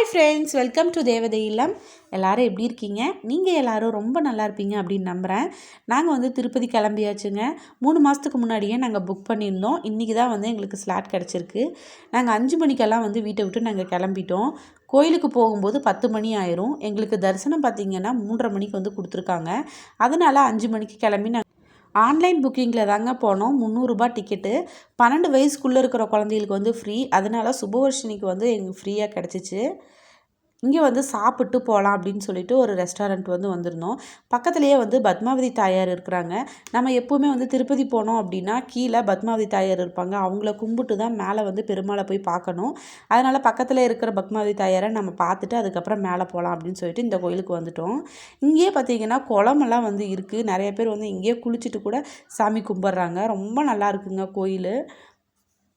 Hi friends welcome to தேவதை இல்லம் எல்லோரும் எப்படி இருக்கீங்க? நீங்கள் எல்லாரும் ரொம்ப நல்லா இருப்பீங்க அப்படின்னு நம்புகிறேன் நாங்கள் வந்து திருப்பதி கிளம்பியாச்சுங்க. மூணு மாதத்துக்கு முன்னாடியே நாங்கள் புக் பண்ணியிருந்தோம். இன்றைக்கி தான் வந்து எங்களுக்கு ஸ்லாட் கிடச்சிருக்கு. நாங்கள் அஞ்சு மணிக்கெல்லாம் வந்து வீட்டை விட்டு நாங்கள் கிளம்பிட்டோம். கோயிலுக்கு போகும்போது பத்து மணி ஆயிரும். எங்களுக்கு தரிசனம் பார்த்திங்கன்னா மூன்றரை மணிக்கு வந்து கொடுத்துருக்காங்க. அதனால் அஞ்சு மணிக்கு கிளம்பி நாங்கள் ஆன்லைன் புக்கிங்கில் தாங்க போனோம். முந்நூறுரூபா டிக்கெட்டு. பன்னெண்டு வயசுக்குள்ளே இருக்கிற குழந்தைகளுக்கு வந்து ஃப்ரீ. அதனால் சுபவர்ஷினிக்கு வந்து எங்களுக்கு ஃப்ரீயாக கிடச்சிச்சு. இங்கே வந்து சாப்பிட்டு போகலாம் அப்படின்னு சொல்லிட்டு ஒரு ரெஸ்டாரண்ட் வந்து வந்திருந்தோம். பக்கத்துலேயே வந்து பத்மாவதி தாயார் இருக்கிறாங்க. நம்ம எப்போவுமே வந்து திருப்பதி போனோம் அப்படின்னா கீழே பத்மாவதி தாயார் இருப்பாங்க. அவங்கள கும்பிட்டு தான் மேலே வந்து பெருமாளை போய் பார்க்கணும். அதனால் பக்கத்தில் இருக்கிற பத்மாவதி தாயாரை நம்ம பார்த்துட்டு அதுக்கப்புறம் மேலே போகலாம் அப்படின்னு சொல்லிட்டு இந்த கோயிலுக்கு வந்துட்டோம். இங்கேயே பார்த்தீங்கன்னா குளமெல்லாம் வந்து இருக்குது நிறைய பேர் வந்து இங்கேயே குளிச்சுட்டு கூட சாமி கும்பிட்றாங்க. ரொம்ப நல்லா இருக்குங்க கோயில்.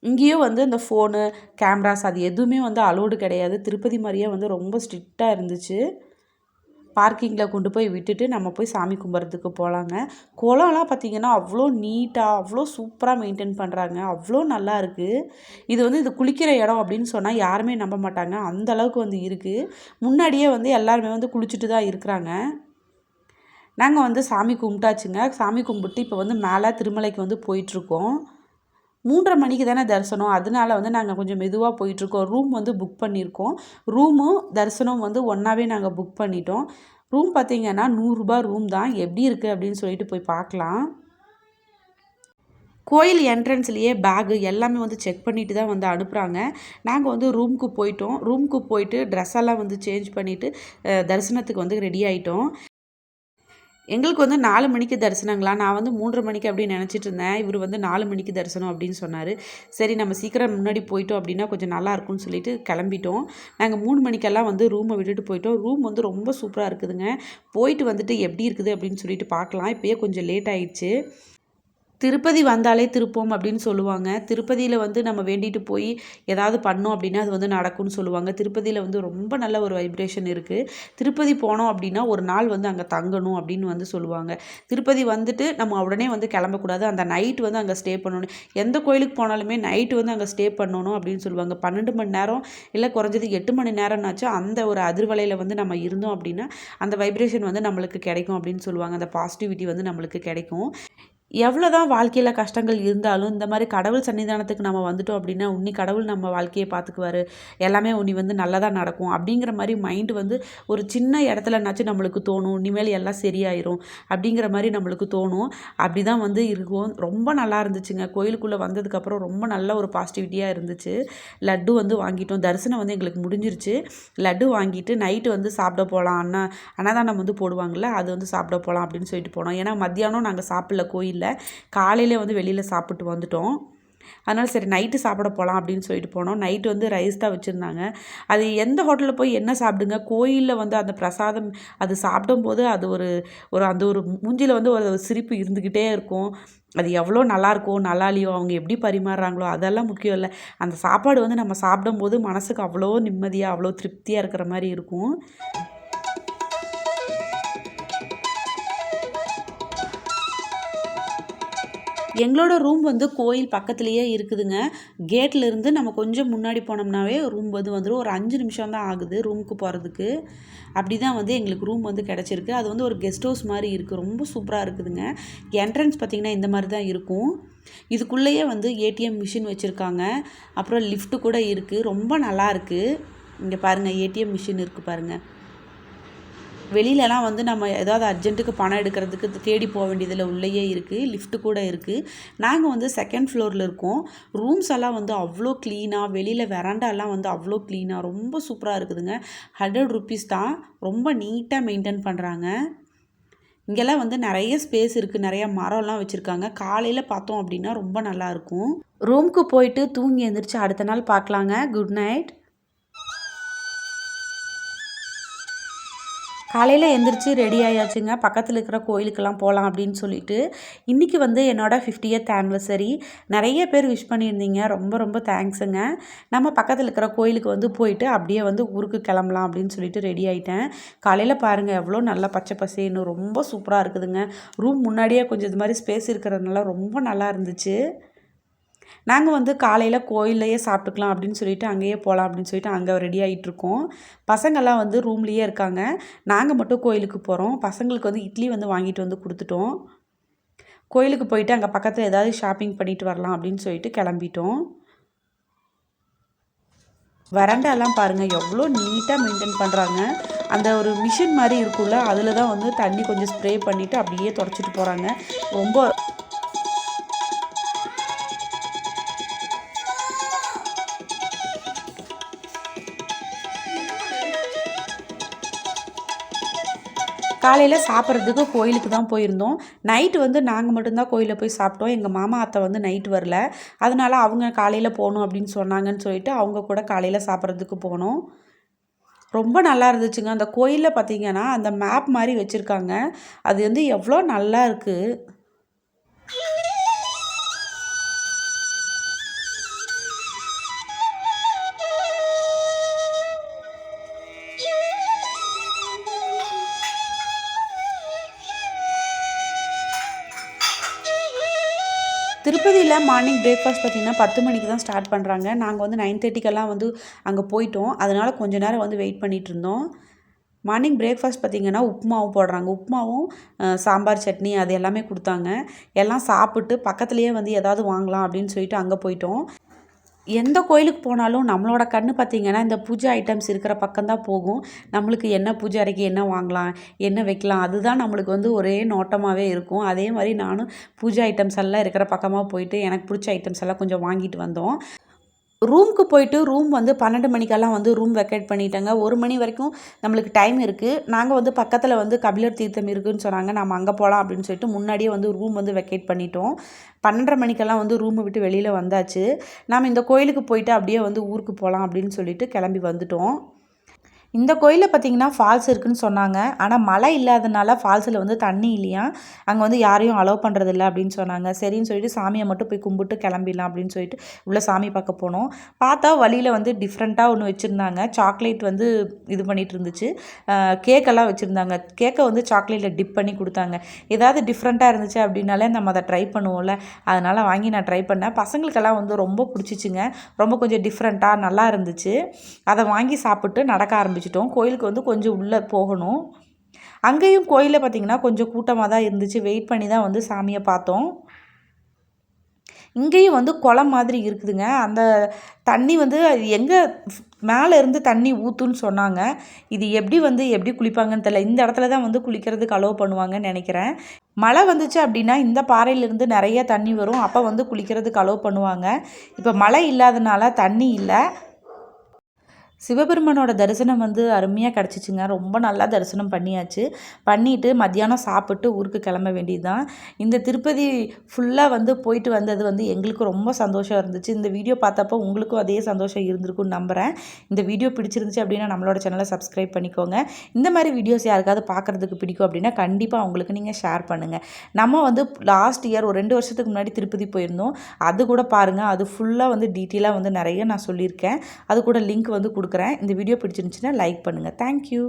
இங்கேயும் வந்து இந்த ஃபோனு கேமராஸ் அது எதுவுமே வந்து அலோடு கிடையாது. திருப்பதி மாதிரியே வந்து ரொம்ப ஸ்ட்ரிக்டாக இருந்துச்சு. பார்க்கிங்கில் கொண்டு போய் விட்டுட்டு நம்ம போய் சாமி கும்பிட்றதுக்கு போகலாங்க குளம்லாம் பார்த்திங்கன்னா அவ்வளோ நீட்டாக அவ்வளோ சூப்பராக மெயின்டைன் பண்ணுறாங்க அவ்வளோ நல்லா இருக்குது இது வந்து இது குளிக்கிற இடம் அப்படின்னு சொன்னால் யாருமே நம்ப மாட்டாங்க. அந்த அளவுக்கு வந்து இருக்குது முன்னாடியே வந்து எல்லாருமே வந்து குளிச்சுட்டு தான் இருக்கிறாங்க. நாங்கள் வந்து சாமி கும்பிட்டாச்சுங்க. சாமி கும்பிட்டு இப்போ வந்து மேலே திருமலைக்கு வந்து போயிட்டுருக்கோம். மூன்றரை மணிக்கு தானே தரிசனம். அதனால வந்து நாங்கள் கொஞ்சம் மெதுவாக போயிட்டுருக்கோம். ரூம் வந்து புக் பண்ணியிருக்கோம். ரூமும் தரிசனம் வந்து ஒன்றாவே நாங்கள் புக் பண்ணிட்டோம். ரூம் பார்த்திங்கன்னா நூறுரூபா ரூம் தான். எப்படி இருக்குது அப்படின்னு சொல்லிட்டு போய் பார்க்கலாம் கோயில் என்ட்ரன்ஸ்லேயே பேகு எல்லாமே வந்து செக் பண்ணிட்டு தான் வந்து அனுப்புகிறாங்க நாங்கள் வந்து ரூமுக்கு போயிட்டோம். ரூமுக்கு போயிட்டு ட்ரெஸ் எல்லாம் வந்து சேஞ்ச் பண்ணிவிட்டு தரிசனத்துக்கு வந்து ரெடி ஆகிட்டோம் எங்களுக்கு வந்து நாலு மணிக்கு தரிசனங்களா? நான் வந்து மூன்றரை மணிக்கு அப்படின்னு நினச்சிட்டு இருந்தேன். இவர் வந்து நாலு மணிக்கு தரிசனம் அப்படின்னு சொன்னார். சரி நம்ம சீக்கிரம் முன்னாடி போயிட்டோம் அப்படின்னா கொஞ்சம் நல்லா இருக்கும்னு சொல்லிட்டு கிளம்பிட்டோம். நாங்கள் மூணு மணிக்கெல்லாம் வந்து ரூமை விட்டுட்டு போயிட்டோம். ரூம் வந்து ரொம்ப சூப்பராக இருக்குதுங்க. போயிட்டு வந்துட்டு எப்படி இருக்குது அப்படின்னு சொல்லிட்டு பார்க்கலாம். இப்போயே கொஞ்சம் லேட் ஆயிடுச்சு. திருப்பதி வந்தாலே திருப்போம் அப்படின்னு சொல்லுவாங்க. திருப்பதியில் வந்து நம்ம வேண்டிட்டு போய் ஏதாவது பண்ணோம் அப்படின்னா அது வந்து நடக்கும்னு சொல்லுவாங்க. திருப்பதியில் வந்து ரொம்ப நல்ல ஒரு வைப்ரேஷன் இருக்குது திருப்பதி போனோம் அப்படின்னா ஒரு நாள் வந்து அங்கே தங்கணும் அப்படின்னு வந்து சொல்லுவாங்க. திருப்பதி வந்துட்டு நம்ம உடனே வந்து கிளம்பக்கூடாது. அந்த நைட் வந்து அங்கே ஸ்டே பண்ணணும். எந்த கோயிலுக்கு போனாலுமே நைட்டு வந்து அங்கே ஸ்டே பண்ணணும் அப்படின்னு சொல்லுவாங்க. பன்னெண்டு மணி நேரம் இல்லை குறைஞ்சது எட்டு மணி நேரம்னாச்சும் அந்த ஒரு அதிர்வலையில் வந்து நம்ம இருந்தோம் அப்படின்னா அந்த வைப்ரேஷன் வந்து நம்மளுக்கு கிடைக்கும் அப்படின்னு சொல்லுவாங்க. அந்த பாசிட்டிவிட்டி வந்து நம்மளுக்கு கிடைக்கும். எவ்வளோ தான் வாழ்க்கையில் கஷ்டங்கள் இருந்தாலும் இந்த மாதிரி கடவுள் சன்னிதானத்துக்கு நம்ம வந்துட்டோம் அப்படின்னா உன்னி கடவுள் நம்ம வாழ்க்கையை பார்த்துக்குவார். எல்லாமே உன்னி வந்து நல்லதாக நடக்கும். அப்படிங்கிற மாதிரி மைண்டு வந்து ஒரு சின்ன இடத்துலனாச்சும் நம்மளுக்கு தோணும் இனிமேல் எல்லாம் சரியாயிரும். அப்படிங்கிற மாதிரி நம்மளுக்கு தோணும். அப்படி தான் வந்து இருக்கும். ரொம்ப நல்லா இருந்துச்சுங்க. கோயிலுக்குள்ளே வந்ததுக்கப்புறம் ரொம்ப நல்ல ஒரு பாசிட்டிவிட்டியாக இருந்துச்சு. லட்டு வந்து வாங்கிட்டோம். தரிசனம் வந்து எங்களுக்கு முடிஞ்சிருச்சு. லட்டு வாங்கிட்டு நைட்டு வந்து சாப்பிட போகலாம் அண்ணா அன்னதானம் வந்து போடுவாங்கள்ல அது வந்து சாப்பிட போகலாம் அப்படின்னு சொல்லிட்டு போனோம். ஏன்னா மத்தியானம் நாங்கள் சாப்பிடல கோயிலில். காலையில் வந்து வெளியில் சாப்பிட்டு வந்துட்டோம். அதனால் சரி நைட்டு சாப்பிட போகலாம் அப்படின்னு சொல்லிட்டு போனோம். நைட்டு வந்து ரைஸ் தான் வச்சுருந்தாங்க. அது எந்த ஹோட்டலில் போய் என்ன சாப்பிடுங்க? கோயிலில் வந்து அந்த பிரசாதம் அது சாப்பிடும்போது அது ஒரு ஒரு அந்த ஒரு மூஞ்சியில் வந்து ஒரு சிரிப்பு இருந்துக்கிட்டே இருக்கும். அது எவ்வளோ நல்லாயிருக்கும் நல்லா இல்லையோ அவங்க எப்படி பரிமாறுறாங்களோ அதெல்லாம் முக்கியம் இல்லை. அந்த சாப்பாடு வந்து நம்ம சாப்பிடும்போது மனசுக்கு அவ்வளோ நிம்மதியாக அவ்வளோ திருப்தியாக இருக்கிற மாதிரி இருக்கும். எங்களோட ரூம் வந்து கோயில் பக்கத்துலேயே இருக்குதுங்க. கேட்லேருந்து நம்ம கொஞ்சம் முன்னாடி போனோம்னாவே ரூம் வந்து வந்துடும் ஒரு அஞ்சு நிமிஷம் தான் ஆகுது ரூமுக்கு போகிறதுக்கு அப்படி தான் வந்து எங்களுக்கு ரூம் வந்து கிடச்சிருக்கு. அது வந்து ஒரு கெஸ்ட் ஹவுஸ் மாதிரி இருக்குது ரொம்ப சூப்பராக இருக்குதுங்க. என்ட்ரன்ஸ் பார்த்திங்கன்னா இந்த மாதிரி தான் இருக்கும். இதுக்குள்ளேயே வந்து ஏடிஎம் மிஷின் வச்சுருக்காங்க. அப்புறம் லிஃப்ட்டு கூட இருக்குது ரொம்ப நல்லா இருக்குது இங்கே பாருங்கள் ஏடிஎம் மிஷின் இருக்குது பாருங்கள் வெளியிலலாம் வந்து நம்ம ஏதாவது அர்ஜென்ட்டுக்கு பணம் எடுக்கிறதுக்கு தேடி போக வேண்டியதில் உள்ளேயே இருக்குது லிஃப்ட்டு கூட இருக்குது நாங்கள் வந்து செகண்ட் ஃப்ளோரில் இருக்கோம். ரூம்ஸ் எல்லாம் வந்து அவ்வளோ க்ளீனாக வெளியில் வெராண்டாலாம் வந்து அவ்வளோ க்ளீனாக ரொம்ப சூப்பராக இருக்குதுங்க. ஹண்ட்ரட் ருப்பீஸ் தான் ரொம்ப நீட்டாக மெயின்டைன் பண்ணுறாங்க இங்கெல்லாம் வந்து நிறைய ஸ்பேஸ் இருக்குது நிறையா மரம்லாம் வச்சுருக்காங்க. காலையில் பார்த்தோம் அப்படின்னா ரொம்ப நல்லாயிருக்கும் ரூமுக்கு போயிட்டு தூங்கி எழுந்திரிச்சு அடுத்த நாள் பார்க்கலாங்க. குட் நைட் காலையில் எந்திரிச்சு ரெடி ஆயாச்சுங்க. பக்கத்தில் இருக்கிற கோயிலுக்கெல்லாம் போகலாம் அப்படின்னு சொல்லிட்டு. இன்றைக்கி வந்து என்னோடய ஃபிஃப்டியத் ஆனிவர்சரி நிறைய பேர் விஷ் பண்ணியிருந்தீங்க. ரொம்ப ரொம்ப தேங்க்ஸுங்க நம்ம பக்கத்தில் இருக்கிற கோயிலுக்கு வந்து போயிட்டு அப்படியே வந்து ஊருக்கு கிளம்பலாம் அப்படின்னு சொல்லிட்டு ரெடி ஆகிட்டேன் காலையில் பாருங்கள் எவ்வளோ நல்லா பச்சை பசேன்னு ரொம்ப சூப்பராக இருக்குதுங்க. ரூம் முன்னாடியே கொஞ்சம் இது மாதிரி ஸ்பேஸ் இருக்கிறதுனால ரொம்ப நல்லா இருந்துச்சு. நாங்கள் வந்து காலையில் கோயில்லையே சாப்பிட்டுக்கலாம் அப்படின்னு சொல்லிட்டு அங்கேயே போகலாம் அப்படின்னு சொல்லிட்டு அங்கே ரெடி ஆகிட்ருக்கோம் பசங்கள்லாம் வந்து ரூம்லேயே இருக்காங்க. நாங்கள் மட்டும் கோயிலுக்கு போகிறோம் பசங்களுக்கு வந்து இட்லி வந்து வாங்கிட்டு வந்து கொடுத்துட்டோம். கோயிலுக்கு போயிட்டு அங்கே பக்கத்தில் ஏதாவது ஷாப்பிங் பண்ணிட்டு வரலாம் அப்படின்னு சொல்லிட்டு கிளம்பிட்டோம். வறண்டாலாம் பாருங்கள் எவ்வளோ நீட்டாக மெயின்டைன் பண்ணுறாங்க அந்த ஒரு மிஷின் மாதிரி இருக்குல்ல அதில் தான் வந்து தண்ணி கொஞ்சம் ஸ்ப்ரே பண்ணிவிட்டு அப்படியே தொடச்சிட்டு போகிறாங்க ரொம்ப காலையில் சாப்பிட்றதுக்கு கோயிலுக்கு தான் போயிருந்தோம். நைட்டு வந்து நாங்கள் மட்டும்தான் கோயிலில் போய் சாப்பிட்டோம். எங்கள் மாமா அத்தை வந்து நைட் வரல. அதனால் அவங்க காலையில் போகணும் அப்படின்னு சொன்னாங்கன்னு சொல்லிட்டு அவங்க கூட காலையில் சாப்பிட்றதுக்கு போனோம். ரொம்ப நல்லா இருந்துச்சுங்க. அந்த கோயிலில் பார்த்தீங்கன்னா அந்த மேப் மாதிரி வச்சுருக்காங்க. அது வந்து எவ்வளோ நல்லா இருக்குது திருப்பதியில் மார்னிங் பிரேக்ஃபாஸ்ட் பார்த்திங்கன்னா பத்து மணிக்கு தான் ஸ்டார்ட் பண்ணுறாங்க நாங்கள் வந்து நைன் தேர்ட்டிக்கெல்லாம் வந்து அங்கே போயிட்டோம். அதனால் கொஞ்ச நேரம் வந்து வெயிட் பண்ணிகிட்டு இருந்தோம். மார்னிங் பிரேக்ஃபாஸ்ட் பார்த்திங்கன்னா உப்புமாவும் போடுறாங்க. உப்புமாவும் சாம்பார் சட்னி அது எல்லாமே கொடுத்தாங்க. எல்லாம் சாப்பிட்டு பக்கத்துலேயே வந்து எதாவது வாங்கலாம் அப்படின்னு சொல்லிட்டு அங்கே போயிட்டோம். எந்த கோயிலுக்கு போனாலும் நம்மளோட கண் பார்த்திங்கன்னா இந்த பூஜை ஐட்டம்ஸ் இருக்கிற பக்கம் தான் போகும். நம்மளுக்கு என்ன பூஜை அறைக்கு என்ன வாங்கலாம் என்ன வைக்கலாம் அதுதான் நம்மளுக்கு வந்து ஒரே நோட்டமாகவே இருக்கும். அதே மாதிரி நானும் பூஜை ஐட்டம்ஸ் எல்லாம் இருக்கிற பக்கமாக போயிட்டு எனக்கு பிடிச்ச ஐட்டம்ஸ் எல்லாம் கொஞ்சம் வாங்கிட்டு வந்தோம். ரூமுக்கு போயிட்டு ரூம் வந்து பன்னெண்டு மணிக்கெல்லாம் வந்து ரூம் வெக்கேட் பண்ணிட்டாங்க. ஒரு மணி வரைக்கும் நம்மளுக்கு டைம் இருக்குது நாங்கள் வந்து பக்கத்தில் வந்து கபிலர் தீர்த்தம் இருக்குதுன்னு சொன்னாங்க. நம்ம அங்கே போகலாம் அப்படின்னு சொல்லிட்டு முன்னாடியே வந்து ரூம் வந்து வெக்கேட் பண்ணிட்டோம். பன்னெண்டரை மணிக்கெல்லாம் வந்து ரூமை விட்டு வெளியில் வந்தாச்சு. நாம் இந்த கோயிலுக்கு போயிட்டு அப்படியே வந்து ஊருக்கு போகலாம் அப்படின்னு சொல்லிட்டு கிளம்பி வந்துட்டோம். இந்த கோயிலில் பார்த்தீங்கன்னா ஃபால்ஸ் இருக்குதுன்னு சொன்னாங்க. ஆனால் மழை இல்லாதனால ஃபால்ஸில் வந்து தண்ணி இல்லையா? அங்கே வந்து யாரையும் அலோவ் பண்ணுறதில்ல அப்படின்னு சொன்னாங்க. சரின்னு சொல்லிட்டு சாமியை மட்டும் போய் கும்பிட்டு கிளம்பிடலாம் அப்படின்னு சொல்லிட்டு உள்ளே சாமி பார்க்க போனோம். பார்த்தா வழியில் வந்து டிஃப்ரெண்ட்டாக ஒன்று வச்சுருந்தாங்க. சாக்லேட் வந்து இது பண்ணிகிட்டு இருந்துச்சு. கேக்கெல்லாம் வச்சுருந்தாங்க. கேக்கை வந்து சாக்லேட்டில் டிப் பண்ணி கொடுத்தாங்க. ஏதாவது டிஃப்ரெண்ட்டாக இருந்துச்சு அப்படின்னாலே நம்ம அதை ட்ரை பண்ணுவோம்ல. அதனால் வாங்கி நான் ட்ரை பண்ணேன். பசங்களுக்கெல்லாம் வந்து ரொம்ப பிடிச்சிச்சுங்க. ரொம்ப கொஞ்சம் டிஃப்ரெண்ட்டாக நல்லா இருந்துச்சு. அதை வாங்கி சாப்பிட்டு நடக்க ஆரம்பிச்சு ஆரம்பிச்சிட்டோம். கோயிலுக்கு வந்து கொஞ்சம் உள்ளே போகணும். அங்கேயும் கோயிலில் பார்த்திங்கன்னா கொஞ்சம் கூட்டமாக தான் இருந்துச்சு. வெயிட் பண்ணி தான் வந்து சாமியை பார்த்தோம். இங்கேயும் வந்து குளம் மாதிரி இருக்குதுங்க. அந்த தண்ணி வந்து எங்கே மேலே இருந்து தண்ணி ஊற்றுன்னு சொன்னாங்க. இது எப்படி வந்து எப்படி குளிப்பாங்கன்னு தெரியல. இந்த இடத்துல தான் வந்து குளிக்கிறதுக்கு அலோவ் பண்ணுவாங்கன்னு நினைக்கிறேன். மழை வந்துச்சு அப்படின்னா இந்த பாறையிலேருந்து நிறைய தண்ணி வரும். அப்போ வந்து குளிக்கிறதுக்கு அலோவ் பண்ணுவாங்க. இப்போ மழை இல்லாதனால தண்ணி இல்லை. சிவபெருமானோட தரிசனம் வந்து அருமையாக கிடச்சிச்சுங்க. ரொம்ப நல்லா தரிசனம் பண்ணியாச்சு. பண்ணிவிட்டு மத்தியானம் சாப்பிட்டு ஊருக்கு கிளம்ப வேண்டியது தான் இந்த திருப்பதி ஃபுல்லாக வந்து போயிட்டு வந்தது வந்து எங்களுக்கு ரொம்ப சந்தோஷம் இருந்துச்சு. இந்த வீடியோ பார்த்தப்போ உங்களுக்கும் அதே சந்தோஷம் இருந்திருக்கும்னு நம்புகிறேன் இந்த வீடியோ பிடிச்சிருந்துச்சு அப்படின்னா நம்மளோட சேனலை சப்ஸ்கிரைப் பண்ணிக்கோங்க. இந்த மாதிரி வீடியோஸ் யாருக்காவது பார்க்குறதுக்கு பிடிக்கும் அப்படின்னா கண்டிப்பாக அவங்களுக்கு நீங்கள் ஷேர் பண்ணுங்கள் நம்ம வந்து லாஸ்ட் இயர் ஒரு ரெண்டு வருஷத்துக்கு முன்னாடி திருப்பதி போயிருந்தோம். அது கூட பாருங்கள் அது ஃபுல்லாக வந்து டீட்டெயிலாக வந்து நிறைய நான் சொல்லியிருக்கேன். அது கூட லிங்க் வந்து கொடுக்குறேன். இந்த வீடியோ பிடிச்சிருந்துச்சின்னா லைக் பண்ணுங்கள் தேங்க்யூ